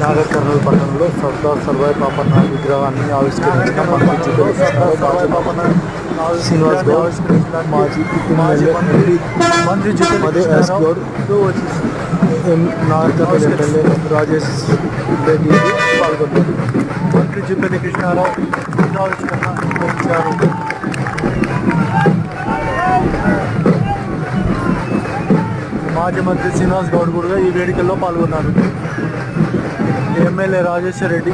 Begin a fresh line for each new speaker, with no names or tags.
నాగర్ కర్నూలు పట్టణంలో సర్దార్ సర్వాయి పాపన్న విగ్రహాన్ని ఆవిష్కరించిన మంత్రి జిల్లా సర్దార్ పాపన్న శ్రీనివాస్ గౌడ్ మాజీ ఎంపీ
మంత్రి
మదే ఎస్ గౌడ్ నాగర్ కర్నూలు ఎమ్మెల్యే రాజేష్ రెడ్డి పాల్గొన్నారు.
మంత్రి జిల్లని కృష్ణారావు నిర్వహించారు మాజీ మంత్రి శ్రీనివాస్ గౌడ్ కూడా ఈ వేడుకల్లో పాల్గొన్నారు. ఎమ్మెల్యే రాజేశ్వర్ రెడ్డి